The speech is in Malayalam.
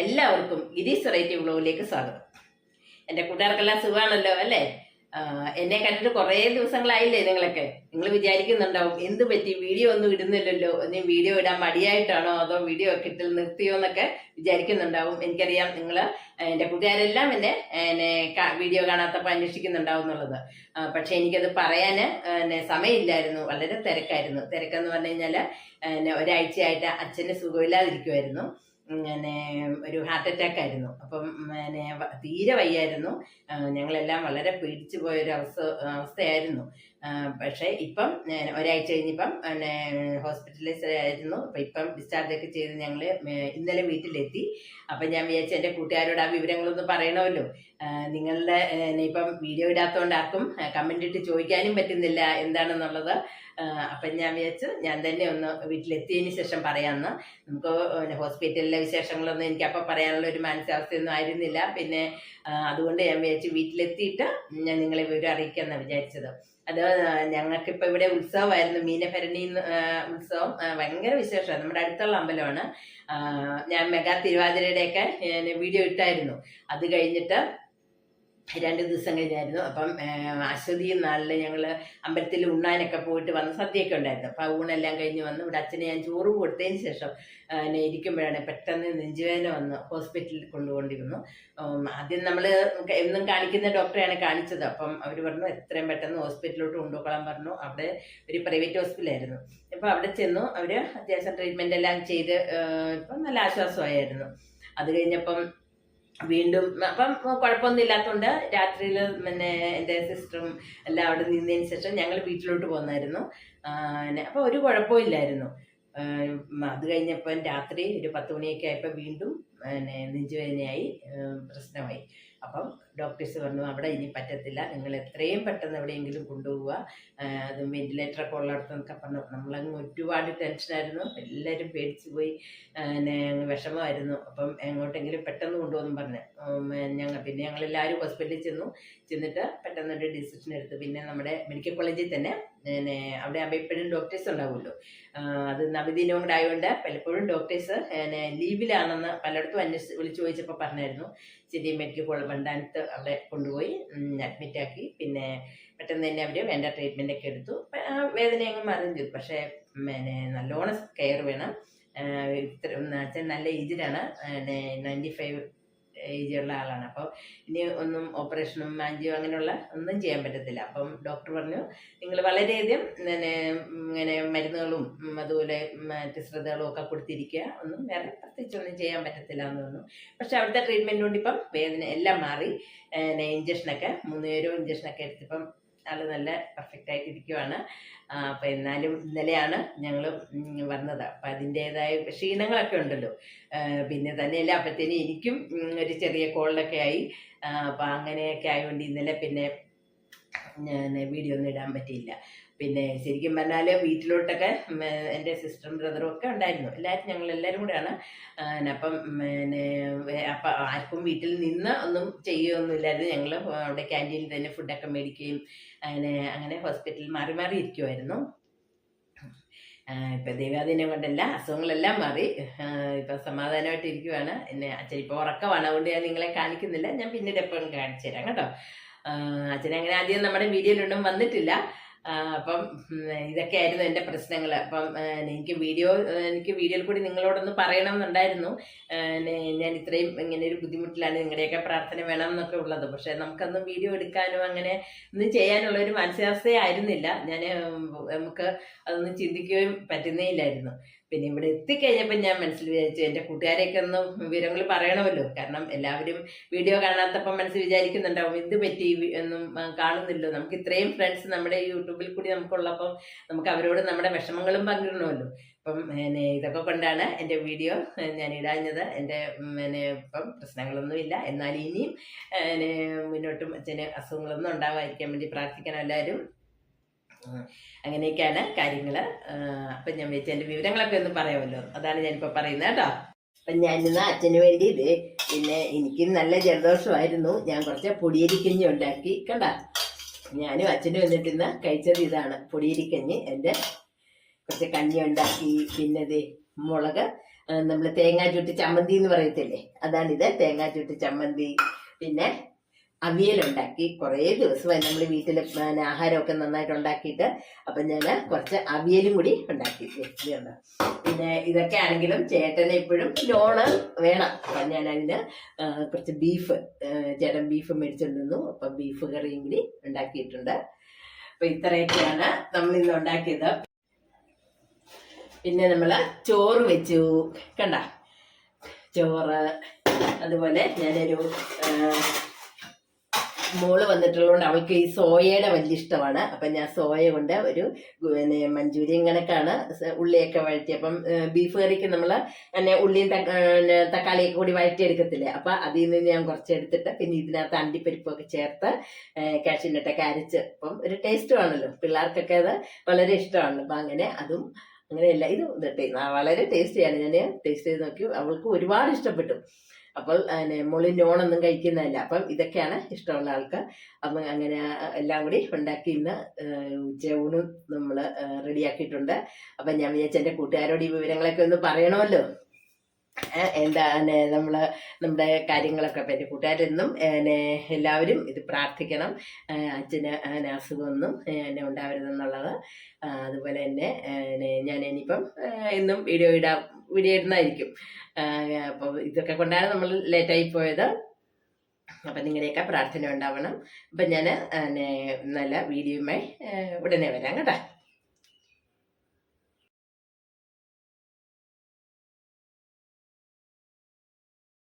എല്ലാവർക്കും ഗിരീഷ് വെറൈറ്റി വ്ലോഗിലേക്ക് സ്വാഗതം. എന്റെ കൂട്ടുകാർക്കെല്ലാം സുഖമാണല്ലോ അല്ലേ? എന്നെ കണ്ടിട്ട് കുറേ ദിവസങ്ങളായില്ലേ നിങ്ങളൊക്കെ? നിങ്ങൾ വിചാരിക്കുന്നുണ്ടാവും എന്ത് പറ്റി? വീഡിയോ ഒന്നും ഇടുന്നില്ലല്ലോ? ഒന്ന് വീഡിയോ ഇടാൻ മടിയായിട്ടാണോ? അതോ വീഡിയോ ഒക്കെ ഇട്ടിൽ നിർത്തിയോ എന്നൊക്കെ വിചാരിക്കുന്നുണ്ടാവും. എനിക്കറിയാം നിങ്ങൾ എന്റെ കൂട്ടുകാരെല്ലാം എന്നെ എന്നെ വീഡിയോ കാണാത്തപ്പോൾ അന്വേഷിക്കുന്നുണ്ടാവും എന്നുള്ളത്. പക്ഷെ എനിക്കത് പറയാൻ എന്നെ സമയമില്ലായിരുന്നു വളരെ തിരക്കായിരുന്നു. തിരക്കെന്ന് പറഞ്ഞു കഴിഞ്ഞാൽ ഒരാഴ്ചയായിട്ട് അച്ഛന് സുഖമില്ലാതിരിക്കുമായിരുന്നു പിന്നെ ഒരു ഹാർട്ട് അറ്റാക്ക് ആയിരുന്നു. അപ്പം പിന്നെ തീരെ വയ്യായിരുന്നു. ഞങ്ങളെല്ലാം വളരെ പേടിച്ചു പോയൊരു അവസ്ഥ അവസ്ഥയായിരുന്നു. പക്ഷേ ഇപ്പം ഒരാഴ്ച കഴിഞ്ഞിപ്പം പിന്നെ ഹോസ്പിറ്റലൈസ് ആയിരുന്നു അപ്പം ഇപ്പം ഡിസ്ചാർജ് ഒക്കെ ചെയ്ത് ഞങ്ങൾ ഇന്നലെ വീട്ടിലെത്തി. അപ്പം ഞാൻ വിചാരിച്ചു എന്റെ കൂട്ടുകാരോട് ആ വിവരങ്ങളൊന്നും പറയണമല്ലോ. നിങ്ങളുടെ ഇപ്പം വീഡിയോ ഇടാത്തതുകൊണ്ട് ആർക്കും കമന്റ് ഇട്ട് ചോദിക്കാനും പറ്റുന്നില്ല എന്താണെന്നുള്ളത്. അപ്പം ഞാൻ വിചാരിച്ചു ഞാൻ തന്നെ ഒന്ന് വീട്ടിലെത്തിയതിന് ശേഷം പറയാമെന്ന് നമുക്ക് ഹോസ്പിറ്റലിലെ വിശേഷങ്ങളൊന്നും എനിക്ക് അപ്പം പറയാനുള്ള ഒരു മാനസികാവസ്ഥയൊന്നും ആയിരുന്നില്ല. പിന്നെ അതുകൊണ്ട് ഞാൻ വിചാരിച്ചു വീട്ടിലെത്തിയിട്ട് ഞാൻ നിങ്ങളെ വിവരം അറിയിക്കാമെന്നാണ് വിചാരിച്ചത്. അത് ഞങ്ങൾക്കിപ്പോൾ ഇവിടെ ഉത്സവമായിരുന്നു മീനഭരണി ഉത്സവം. ഭയങ്കര വിശേഷമാണ് നമ്മുടെ അടുത്തുള്ള അമ്പലമാണ്. ഞാൻ മെഗാ തിരുവാതിരയുടെയൊക്കെ വീഡിയോ ഇട്ടായിരുന്നു. അത് കഴിഞ്ഞിട്ട് രണ്ട് ദിവസം കഴിഞ്ഞായിരുന്നു അപ്പം അശ്വതി നാളിൽ ഞങ്ങൾ അമ്പലത്തിൽ ഉണ്ണാനൊക്കെ പോയിട്ട് വന്ന് സദ്യയൊക്കെ ഉണ്ടായിരുന്നു. അപ്പം ആ ഊണെല്ലാം കഴിഞ്ഞ് വന്ന് ഇവിടെ അച്ഛനെ ഞാൻ ചോറ് കൊടുത്തതിന് ശേഷം എന്നെ ഇരിക്കുമ്പോഴാണ് പെട്ടെന്ന് നെഞ്ചുവേദന വന്ന് ഹോസ്പിറ്റലിൽ കൊണ്ടുകൊണ്ടിരുന്നു ഉം, ആദ്യം നമ്മൾ എന്നും കാണിക്കുന്ന ഡോക്ടറെയാണ് കാണിച്ചത്. അപ്പം അവർ പറഞ്ഞു എത്രയും പെട്ടെന്ന് ഹോസ്പിറ്റലിലോട്ട് കൊണ്ടുപോകാൻ പറഞ്ഞു. അവിടെ ഒരു പ്രൈവറ്റ് ഹോസ്പിറ്റലായിരുന്നു. അപ്പോൾ അവിടെ ചെന്നു അവർ അത്യാവശ്യം ട്രീറ്റ്മെന്റ് എല്ലാം ചെയ്ത് ഇപ്പം നല്ല ആശ്വാസമായിരുന്നു. അത് കഴിഞ്ഞപ്പം വീണ്ടും അപ്പം കുഴപ്പമൊന്നും ഇല്ലാത്തതുകൊണ്ട് രാത്രിയിൽ പിന്നെ എന്റെ സിസ്റ്ററും എല്ലാം അവിടെ നിന്നതിന് ശേഷം ഞങ്ങൾ വീട്ടിലോട്ട് പോന്നായിരുന്നു. അപ്പോൾ ഒരു കുഴപ്പമില്ലായിരുന്നു അത് കഴിഞ്ഞപ്പം രാത്രി ഒരു പത്ത് മണിയൊക്കെ ആയപ്പോൾ വീണ്ടും പിന്നെ നെഞ്ചുവേദനയായി പ്രശ്നമായി. അപ്പം ഡോക്ടേഴ്സ് പറഞ്ഞു അവിടെ ഇനി പറ്റത്തില്ല. നിങ്ങൾ എത്രയും പെട്ടെന്ന് എവിടെയെങ്കിലും കൊണ്ടുപോവുക. അത് വെന്റിലേറ്ററൊക്കെ ഉള്ളിടത്തൊക്കെ പറഞ്ഞു. നമ്മളങ്ങ് ഒരുപാട് ടെൻഷനായിരുന്നു എല്ലാവരും പേടിച്ചു പോയി. പിന്നെ വിഷമമായിരുന്നു. അപ്പം എങ്ങോട്ടെങ്കിലും പെട്ടെന്ന് കൊണ്ടുപോകുന്നു പറഞ്ഞു. ഞങ്ങൾ പിന്നെ ഞങ്ങൾ എല്ലാവരും ഹോസ്പിറ്റലിൽ ചെന്നു. ചെന്നിട്ട് പെട്ടെന്ന് ഒരു ഡിസിഷൻ എടുത്തു. പിന്നെ നമ്മുടെ മെഡിക്കൽ കോളേജിൽ തന്നെ പിന്നെ അവിടെ എപ്പോഴും ഡോക്ടേഴ്സ് ഉണ്ടാവുമല്ലോ. അത് നബിദിനവും കൂടെ ആയതുകൊണ്ട് പലപ്പോഴും ഡോക്ടേഴ്സ് ലീവിലാണെന്ന് പലയിടത്തും അന്വേഷിച്ച് വിളിച്ചു ചോദിച്ചപ്പോൾ പറഞ്ഞായിരുന്നു. ശരി മെഡിക്കൽ കോളേജ് വണ്ടാനത്ത് അവിടെ കൊണ്ടുപോയി അഡ്മിറ്റാക്കി. പിന്നെ പെട്ടെന്ന് തന്നെ അവർ വേണ്ട ട്രീറ്റ്മെന്റ് ഒക്കെ എടുത്തു. വേദന അങ്ങ് മാറുകയും ചെയ്തു പക്ഷേ പിന്നെ നല്ലോണം കെയർ വേണം. ഇത്ര അച്ഛൻ നല്ല ഏജിലാണ് നയന്റി ഫൈവ് ഏജുള്ള ആളാണ്. അപ്പോൾ ഇനി ഒന്നും ഓപ്പറേഷനും മാഞ്ചിയോ അങ്ങനെയുള്ള ഒന്നും ചെയ്യാൻ പറ്റത്തില്ല. അപ്പം ഡോക്ടർ പറഞ്ഞു നിങ്ങൾ വളരെയധികം പിന്നെ ഇങ്ങനെ മരുന്നുകളും അതുപോലെ മറ്റ് ശ്രദ്ധകളും ഒക്കെ കൊടുത്തിരിക്കുക. ഒന്നും വേറെ പ്രത്യേകിച്ചൊന്നും ചെയ്യാൻ പറ്റത്തില്ല എന്ന് തോന്നുന്നു പക്ഷെ അവിടുത്തെ ട്രീറ്റ്മെന്റ് കൊണ്ട് ഇപ്പം വേദന എല്ലാം മാറി. ഇഞ്ചക്ഷനൊക്കെ മൂന്ന് പേരും ഇഞ്ചക്ഷനൊക്കെ എടുത്തിപ്പം ആൾ നല്ല പെർഫെക്റ്റ് ആയിട്ട് ഇരിക്കുവാണ്. അപ്പം എന്നാലും ഇന്നലെയാണ് ഞങ്ങൾ വന്നത്. അപ്പം അതിന്റേതായ ക്ഷീണങ്ങളൊക്കെ ഉണ്ടല്ലോ. പിന്നെ തന്നെയല്ല അപ്പത്തേനും എനിക്കും ഒരു ചെറിയ കോളിലൊക്കെ ആയി. അപ്പം അങ്ങനെയൊക്കെ ആയതുകൊണ്ട് ഇന്നലെ പിന്നെ വീഡിയോ ഒന്നും ഇടാൻ പറ്റിയില്ല. പിന്നെ ശരിക്കും പറഞ്ഞാൽ വീട്ടിലോട്ടൊക്കെ എന്റെ സിസ്റ്ററും ബ്രദറും ഒക്കെ ഉണ്ടായിരുന്നു. എല്ലാവരും ഞങ്ങൾ എല്ലാവരും കൂടെയാണ്. അപ്പം പിന്നെ അപ്പൊ ആർക്കും വീട്ടിൽ നിന്ന് ഒന്നും ചെയ്യുകയൊന്നുമില്ലായിരുന്നു ഞങ്ങൾ അവിടെ ക്യാന്റീനിൽ തന്നെ ഫുഡൊക്കെ മേടിക്കുകയും അങ്ങനെ അങ്ങനെ ഹോസ്പിറ്റലിൽ മാറി മാറി ഇരിക്കുമായിരുന്നു ഇപ്പം ദൈവാധീനം കൊണ്ടല്ല അസുഖങ്ങളെല്ലാം മാറി. ഇപ്പൊ സമാധാനമായിട്ട് ഇരിക്കുവാണ്. എന്നെ അച്ഛൻ ഇപ്പോൾ ഉറക്കമാണ്. അതുകൊണ്ട് ഞാൻ നിങ്ങളെ കാണിക്കുന്നില്ല. ഞാൻ പിന്നീട് എപ്പോഴും കാണിച്ചു തരാം കേട്ടോ അച്ഛനെ അങ്ങനെ ആദ്യം നമ്മുടെ വീഡിയോയിലൊന്നും വന്നിട്ടില്ല. അപ്പം ഇതൊക്കെയായിരുന്നു എന്റെ പ്രശ്നങ്ങൾ. അപ്പം എനിക്ക് വീഡിയോ എനിക്ക് വീഡിയോയിൽ കൂടി നിങ്ങളോടൊന്ന് പറയണം എന്നുണ്ടായിരുന്നു ഞാൻ ഇത്രയും ഇങ്ങനെ ഒരു ബുദ്ധിമുട്ടിലാണ് നിങ്ങളുടെയൊക്കെ പ്രാർത്ഥന വേണം എന്നൊക്കെ ഉള്ളത്. പക്ഷേ നമുക്കൊന്നും വീഡിയോ എടുക്കാനോ അങ്ങനെ ഒന്നും ചെയ്യാനുള്ള ഒരു മാനസികാവസ്ഥയായിരുന്നില്ല ഞാൻ നമുക്ക് അതൊന്നും ചിന്തിക്കുകയും പറ്റുന്നേ ഇല്ലായിരുന്നു. പിന്നെ ഇവിടെ എത്തിക്കഴിഞ്ഞപ്പോൾ ഞാൻ മനസ്സിൽ വിചാരിച്ചു എന്റെ കൂട്ടുകാരെയൊക്കെ ഒന്ന് വിവരങ്ങൾ പറയണമല്ലോ. കാരണം എല്ലാവരും വീഡിയോ കാണാത്തപ്പം മനസ്സിൽ വിചാരിക്കുന്നുണ്ടാവും എന്ത് പറ്റി? ഒന്നും കാണുന്നില്ലോ. നമുക്ക് ഇത്രയും ഫ്രണ്ട്സ് നമ്മുടെ യൂട്യൂബിൽ കൂടി നമുക്കുള്ളപ്പം നമുക്ക് അവരോട് നമ്മുടെ വിഷമങ്ങളും പങ്കിടണമല്ലോ. അപ്പം പിന്നെ ഇതൊക്കെ കൊണ്ടാണ് എന്റെ വീഡിയോ ഞാൻ ഇടാഞ്ഞത്. എന്റെ പിന്നെ ഇപ്പം പ്രശ്നങ്ങളൊന്നുമില്ല. എന്നാൽ ഇനിയും പിന്നെ മുന്നോട്ടും അച്ഛന് അസുഖങ്ങളൊന്നും ഉണ്ടാവാതിരിക്കാൻ വേണ്ടി പ്രാർത്ഥിക്കണം എല്ലാവരും. അങ്ങനെയൊക്കെയാണ് കാര്യങ്ങൾ അപ്പം ഞാൻ വെച്ച എന്റെ വിവരങ്ങളൊക്കെ ഒന്ന് പറയാമല്ലോ. അതാണ് ഞാനിപ്പോൾ പറയുന്നത് കേട്ടോ. അപ്പം ഞാനിന്ന് അച്ഛന് വേണ്ടി ഇത് പിന്നെ എനിക്ക് നല്ല ജലദോഷമായിരുന്നു. ഞാൻ കുറച്ച് പൊടിയരിക്കഞ്ഞി ഉണ്ടാക്കി കണ്ട? ഞാനും അച്ഛനും വന്നിട്ട് ഇന്ന് കഴിച്ചത് ഇതാണ്. പൊടിയരിക്കഞ്ഞി എന്റെ കുറച്ച് കഞ്ഞി ഉണ്ടാക്കി പിന്നെ ഇത് മുളക് നമ്മൾ തേങ്ങാ ചുട്ടി ചമ്മന്തി എന്ന് പറയത്തില്ലേ? അതാണിത് തേങ്ങാ ചുട്ടി ചമ്മന്തി. പിന്നെ അവിയലുണ്ടാക്കി കുറേ ദിവസമായി നമ്മൾ വീട്ടിൽ ആഹാരമൊക്കെ നന്നായിട്ട് ഉണ്ടാക്കിയിട്ട് അപ്പം ഞാൻ കുറച്ച് അവിയലും കൂടി ഉണ്ടാക്കി വെച്ചിട്ടുണ്ട്. പിന്നെ ഇതൊക്കെ ആണെങ്കിലും ചേട്ടന് ഇപ്പോഴും ലോണ് വേണം. അപ്പം ഞാൻ അതിന് കുറച്ച് ബീഫ് ചേട്ടൻ ബീഫ് മേടിച്ചുകൊണ്ടിരുന്നു അപ്പം ബീഫ് കറിയും കൂടി ഉണ്ടാക്കിയിട്ടുണ്ട്. അപ്പം ഇത്രയൊക്കെയാണ് നമ്മൾ ഇന്ന് ഉണ്ടാക്കിയത്. പിന്നെ നമ്മൾ ചോറ് വെച്ചു. കണ്ട? ചോറ് അതുപോലെ ഞാനൊരു മോൾ വന്നിട്ടുള്ളതുകൊണ്ട് അവൾക്ക് ഈ സോയയുടെ വലിയ ഇഷ്ടമാണ്. അപ്പം ഞാൻ സോയ കൊണ്ട് ഒരു പിന്നെ മഞ്ചൂരിയൻ കണക്കാണ് ഉള്ളിയൊക്കെ വഴറ്റി. അപ്പം ബീഫ് കറിക്ക് നമ്മൾ പിന്നെ ഉള്ളിയും തക്കാളിയൊക്കെ കൂടി വഴറ്റിയെടുക്കത്തില്ലേ? അപ്പം അതിൽ നിന്ന് ഞാൻ കുറച്ച് എടുത്തിട്ട് പിന്നെ ഇതിനകത്ത് അണ്ടിപ്പരിപ്പൊക്കെ ചേർത്ത് കാഷ്യൂനട്ടൊക്കെ അരച്ച്. അപ്പം ഒരു ടേസ്റ്റും ആണല്ലോ പിള്ളേർക്കൊക്കെ അത് വളരെ ഇഷ്ടമാണ്. അപ്പം അങ്ങനെ അതും അങ്ങനെയല്ല. ഇത് വളരെ ടേസ്റ്റിയാണ് ഞാൻ ടേസ്റ്റ് ചെയ്ത് നോക്കി. അവൾക്ക് ഒരുപാട് ഇഷ്ടപ്പെട്ടു. അപ്പോൾ മോൾ ഒന്നും കഴിക്കുന്നതല്ല. അപ്പം ഇതൊക്കെയാണ് ഇഷ്ടമുള്ള ആൾക്ക്. അപ്പം അങ്ങനെ എല്ലാം കൂടി ഉണ്ടാക്കി ഇന്ന് ഉച്ചയൂണും നമ്മൾ റെഡിയാക്കിയിട്ടുണ്ട്. അപ്പം ഞാൻ വിചാരിച്ച എന്റെ കൂട്ടുകാരോട് ഈ വിവരങ്ങളൊക്കെ ഒന്ന് പറയണമല്ലോ. ഏഹ്, എന്താ പിന്നെ നമ്മൾ നമ്മുടെ കാര്യങ്ങളൊക്കെ പറ്റി കൂട്ടുകാരെന്നും എന്നെ എല്ലാവരും ഇത് പ്രാർത്ഥിക്കണം. അച്ഛന് അസുഖമൊന്നും എന്നെ ഉണ്ടാവരുതെന്നുള്ളത്. അതുപോലെ തന്നെ ഞാൻ ഇനിയിപ്പം എന്നും വീഡിയോ ഇടാം വീഡിയോ ഇടുന്നതായിരിക്കും. അപ്പോൾ ഇതൊക്കെ കൊണ്ടാണ് നമ്മൾ ലേറ്റായി പോയത്. അപ്പം നിങ്ങളുടെയൊക്കെ പ്രാർത്ഥന ഉണ്ടാവണം. അപ്പം ഞാൻ നല്ല വീഡിയോയുമായി ഉടനെ വരാം കേട്ടോ.